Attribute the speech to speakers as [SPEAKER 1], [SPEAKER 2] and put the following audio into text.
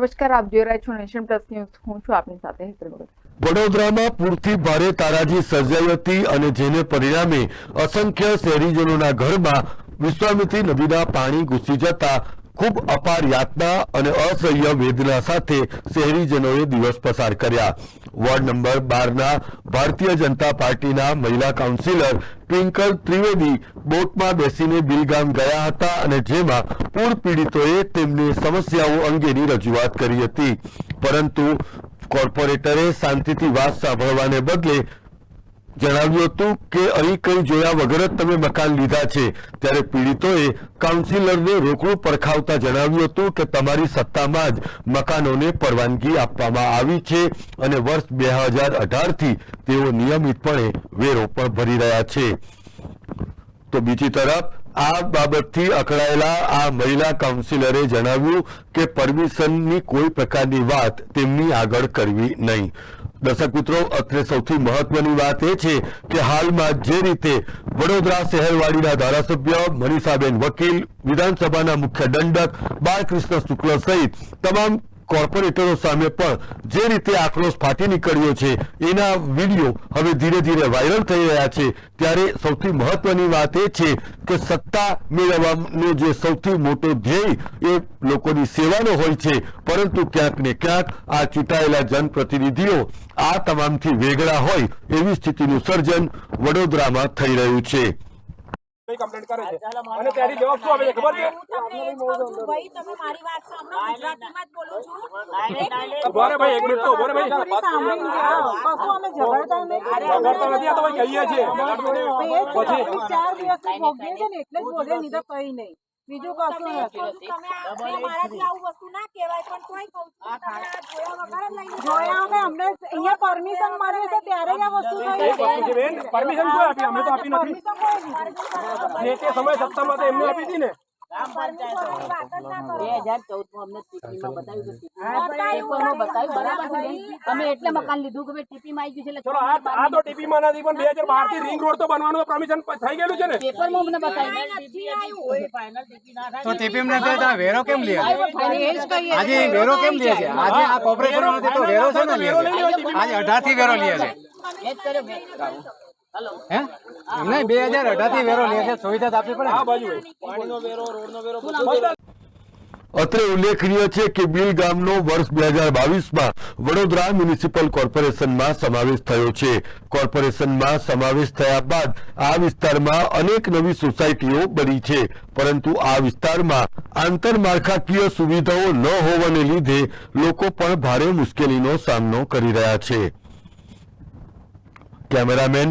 [SPEAKER 1] નમસ્કાર, આપ જોઈ રહ્યા છો નેશન પ્લસ ન્યૂઝ. હું છું આપની સાથે હેતલ
[SPEAKER 2] વડોદરામાં પૂરથી ભારે તારાજી સર્જાઈ હતી અને જેને પરિણામે અસંખ્ય શહેરીજનોના ઘરમાં વિશ્વામિત્રી નદીના પાણી ઘૂસી જતા ખૂબ અપાર યાતના અને અસહ્ય વેદના સાથે શહેરીજનોએ દિવસ પસાર કર્યા. વોર્ડ નંબર બારના ભારતીય જનતા પાર્ટીના મહિલા કાઉન્સિલર ટ્વિંકલ ત્રિવેદી બોટમાં બેસીને બિલગામ ગયા હતા અને જેમાં પૂર પીડિતોએ તેમની સમસ્યાઓ અંગેની રજૂઆત કરી હતી. પરંતુ કોર્પોરેટરે શાંતિથી વાત સાંભળવાને બદલે જણાવ્યું હતું કે અહીં કંઈ જોયા વગર જ તમે મકાન લીધા છે. ત્યારે પીડિતોએ કાઉન્સિલરને રોકડું પરખાવતા જણાવ્યું હતું કે તમારી સત્તામાં જ મકાનોને પરવાનગી આપવામાં આવી છે અને વર્ષ બે હજાર અઢારથી તેઓ નિયમિતપણે વેરો પણ ભરી રહ્યા છે. તો બીજી તરફ, આ બાબતથી અકળાયેલા આ મહિલા કાઉન્સિલરે જણાવ્યું કે પરમિશનની કોઈ પ્રકારની વાત તેમની આગળ કરવી નહીં. દર્શક મિત્રો, અત્રે સૌથી મહત્વની વાત એ છે કે હાલમાં જે રીતે વડોદરા શહેરવાડીના ધારાસભ્ય મનીષાબેન વકીલ, વિધાનસભાના મુખ્ય દંડક, બાળકૃષ્ણ શુક્લ સહિત તમામ કોર્પોરેટરો સામે પણ જે રીતે આક્રોશ ફાટી નીકળ્યો છે, એના વીડિયો હવે ધીરે ધીરે વાયરલ થઈ રહ્યા છે. ત્યારે સૌથી મહત્વની વાત એ છે કે સત્તા મેળવવાનો જે સૌથી મોટો ધ્યેય એ લોકોની સેવાનો હોય છે. પરંતુ ક્યાંક ને ક્યાંક આ ચૂંટાયેલા જનપ્રતિનિધિઓ આ તમામથી વેગળા હોય એવી સ્થિતિનું સર્જન વડોદરામાં થઈ રહ્યું છે.
[SPEAKER 3] કઈ કમ્પ્લેન્ટ કરે છે? અને ત્યાંથી જવાબ શું આપે છે? ખબર છે?
[SPEAKER 4] ભાઈ તમે મારી વાત સાંભળો ગુજરાતીમાં જ બોલું છું. એક મિનિટ
[SPEAKER 3] ભાઈ એક મિનિટ તો ઊભો ભાઈ.
[SPEAKER 5] અમે ઝઘડતા નથી
[SPEAKER 3] ઝઘડતા નથી આ તો ભાઈ કહીએ છીએ.
[SPEAKER 5] પછી? ચાર દિવસથી ભોગવે છે ને એટલે જ બોલે નહીં તો કઈ નહીં. બીજું કશું
[SPEAKER 4] તમે એ જ કહું
[SPEAKER 5] નથી
[SPEAKER 4] તમે મારાથી આવું વસ્તુ ના કહેવાય પણ તોય કહું છું તમે આ જોયા વગર
[SPEAKER 5] અમને અહીંયા પરમિશન મળે છે ત્યારે જ આ વસ્તુ થઈ
[SPEAKER 3] બેન પરમિશન કોઈ આપી? અમે તો આપી નથી. તે સમય સત્તામાં તો એમને આપી હતી ને.
[SPEAKER 6] તમે એટલે મકાન લીધું કે ભાઈ ટીપીમાં આવી ગયું છે
[SPEAKER 3] ચલો આ આ તો ટીપી માં નથી પણ બે હજાર બારથી રિંગ રોડ તો બનવાનું પરમિશન થઈ ગયેલું છે ને?
[SPEAKER 6] પેપરમાં અમને બતાવ્યું.
[SPEAKER 7] તો ટીપીમ ને તો વેરો કેમ લે? આજે વેરો કેમ લે છે? આજે આ કોર્પોરેશન તો વેરો છે ને આજે અઢારથી વેરો લે છે. હે? એમને બે હજાર અઢાર વેરો લે છે સુવિધા આપવી પડે.
[SPEAKER 3] આ બાજુ પાણીનો વેરો રોડનો વેરો.
[SPEAKER 2] અત્રે ઉલ્લેખનીય છે કે બિલ ગામનો વર્ષ બે હજાર બાવીસમાં વડોદરા મ્યુનિસિપલ કોર્પોરેશનમાં સમાવેશ થયો છે. કોર્પોરેશનમાં સમાવેશ થયા બાદ આ વિસ્તારમાં અનેક નવી સોસાયટીઓ બની છે. પરંતુ આ વિસ્તારમાં આંતરમાળખાકીય સુવિધાઓ ન હોવાને લીધે લોકો પણ ભારે મુશ્કેલીનો સામનો કરી રહ્યા છે. કેમેરામેન